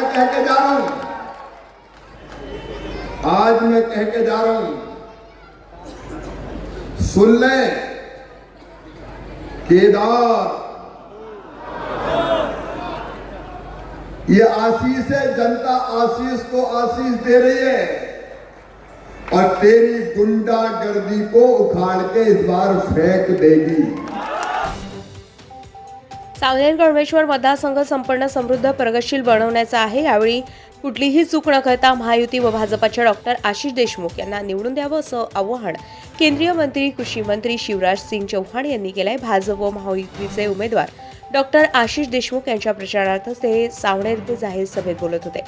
मैं कह के जा रहा हूँ। आज मैं कह के जा रहा हूँ। सुन लें, केदार। ये आशीष है, जनता आशीष को आशीष दे रही है। और तेरी गुंडागर्दी को उखाड़ के इस बार फेंक देगी। सावनेर गणवेश्वर मतदारसंघ संपन्न समृद्ध प्रगतशील बनवण्याचा आहे. यावेळी कुठलीही चूक न करता महायुती व भाजपाच्या डॉक्टर आशिष देशमुख यांना निवडून द्यावं असं आवाहन केंद्रीय मंत्री कृषी मंत्री शिवराज सिंग चौहान यांनी केलंय. भाजप व महायुतीचे उमेदवार डॉक्टर आशिष देशमुख यांच्या प्रचारार्थ ते सावनेर येथे जाहीर सभेत बोलत होते.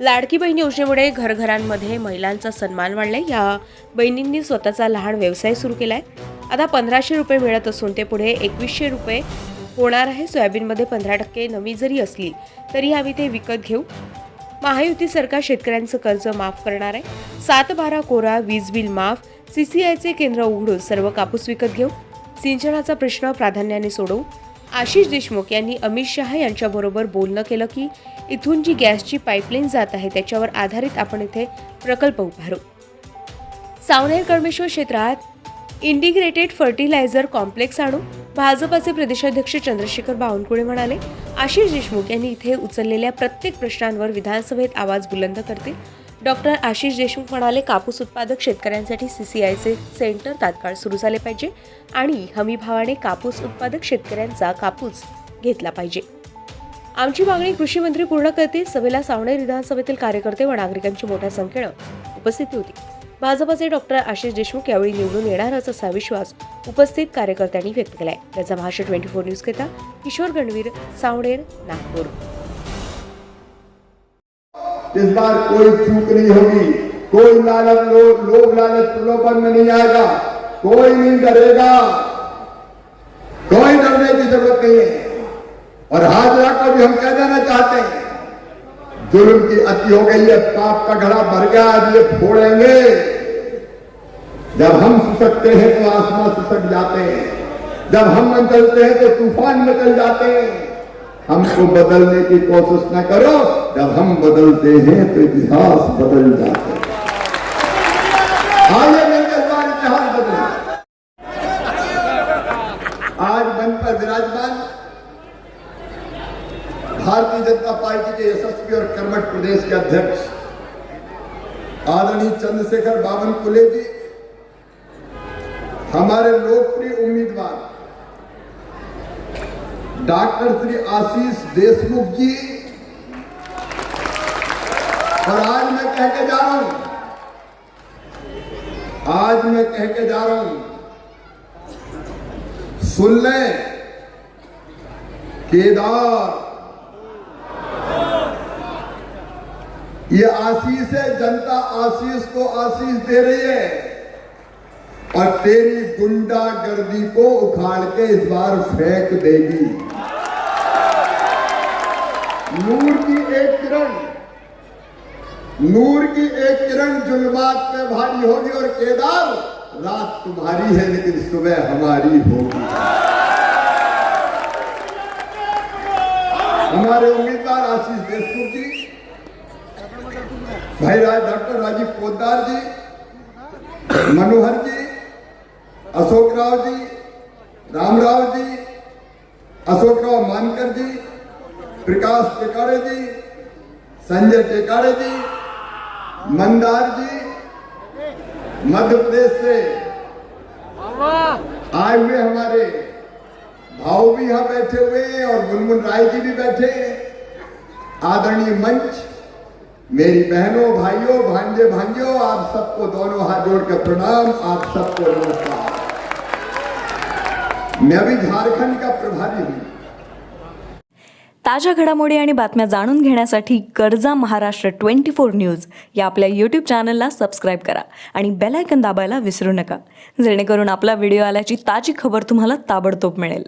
लाडकी बहीण योजनेमुळे घरघरांमध्ये महिलांचा सन्मान वाढलाय. या बहिणींनी स्वतःचा लहान व्यवसाय सुरू केलाय. आता पंधराशे रुपये मिळत असून ते पुढे एकवीसशे रुपये होणार आहे. सोयाबीनमध्ये पंधरा टक्के नमी जरी असली तरी आम्ही ते विकत घेऊ. महायुती सरकार शेतकऱ्यांचं कर्ज माफ करणार आहे. सात बारा कोरा वीज बिल माफ सीसीआयचे केंद्र उघडून सर्व कापूस विकत घेऊ. सिंचनाचा प्रश्न प्राधान्याने सोडवू. आशिष देशमुख यांनी अमित शहा यांच्याबरोबर बोलणं केलं की इथून जी गॅसची पाईपलाईन जात आहे त्याच्यावर आधारित आपण इथे प्रकल्प उभारू. सावनेर कळमेश्वर क्षेत्रात इंटिग्रेटेड फर्टिलायझर कॉम्प्लेक्स आणू. भाजपाचे प्रदेशाध्यक्ष चंद्रशेखर बावनकुळे म्हणाले आशिष देशमुख यांनी इथे उचललेल्या प्रत्येक प्रश्नांवर विधानसभेत आवाज बुलंद करतील. डॉक्टर आशिष देशमुख म्हणाले कापूस उत्पादक शेतकऱ्यांसाठी सी सी आयचे सेंटर तात्काळ सुरू झाले पाहिजे आणि हमीभावाने कापूस उत्पादक शेतकऱ्यांचा कापूस घेतला पाहिजे. आमची मागणी कृषी मंत्री पूर्ण करतील. सभेला सावणे विधानसभेतील कार्यकर्ते व नागरिकांची मोठ्या संख्येनं उपस्थिती होती. भाजपाचे डॉक्टर आशिष देशमुख यावेळी निवडून येणारच असा विश्वास उपस्थित कार्यकर्त्यांनी व्यक्त केलाय. त्याचा भाष्य ट्वेंटी फोर न्यूज घेता किशोर गणवीर सावनेर नागपूर. इस बार कोई चूक नहीं होगी. कोई लालच लोग लोभ लालच प्रलोभन में नहीं आएगा. कोई नहीं डरेगा. कोई डरने की जरूरत नहीं है. और हाजरा को भी हम कह देना चाहते हैं जुल्म की अति हो गई है, पाप का घड़ा भर गया अब ये फोड़ेंगे। जब हम सुसकते हैं तो आसमान सुसक जाते हैं। जब हम मचलते हैं तो तूफ़ान मचल जाते हैं। हमको बदलने की कोशिश न करो, जब हम बदलते हैं तो इतिहास बदल जाते आज मन पर विराजमान भारतीय जनता पार्टी के यशस्वी और कर्मठ प्रदेश के अध्यक्ष आदरणीय चंद्रशेखर बावनकुले जी, हमारे लोकप्रिय उम्मीदवार डॉक्टर श्री आशीष देशमुख जी, और आज मैं कह के जा रहा हूँ, आज मैं कह के जा रहा हूँ, सुन लें, केदार ये आशीष है, जनता आशीष को आशीष दे रही है। और तेरी गुंडागर्दी को उखाड़ के इस बार फेंक देगी। नूर की एक किरण, नूर की एक किरण जुल्मात में भारी होगी और केदार रात तुम्हारी है, लेकिन सुबह हमारी होगी। हमारे उम्मीदवार आशीष देशमुख जी भाई राज डॉक्टर राजीव पोदार जी, मनोहर जी, अशोक राव जी रामराव जी, अशोक राव मानकर जी, प्रकाश टेकाड़े जी, संजय टेकाड़े जी, मंदार जी मध्य प्रदेश से आए हुए हमारे भाव भी यहाँ बैठे हुए हैं और मुनमुन राय जी भी बैठे हैं। आदरणीय मंच मेरी बहनों भाइयों भांजे भांजो आप सबको दोनों हाथ जोड़कर प्रणाम आप सबको नमस्कार। मैं अभी झारखंड का प्रभारी हूँ। ताज्या घडामोडी आणि बातम्या जाणून घेण्यासाठी कर्जा महाराष्ट्र ट्वेंटी फोर न्यूज या आपल्या यूट्यूब चॅनलला सबस्क्राईब करा आणि बेलायकन दाबायला विसरू नका. जेणेकरून आपला व्हिडिओ आल्याची ताजी खबर तुम्हाला ताबडतोब मिळेल.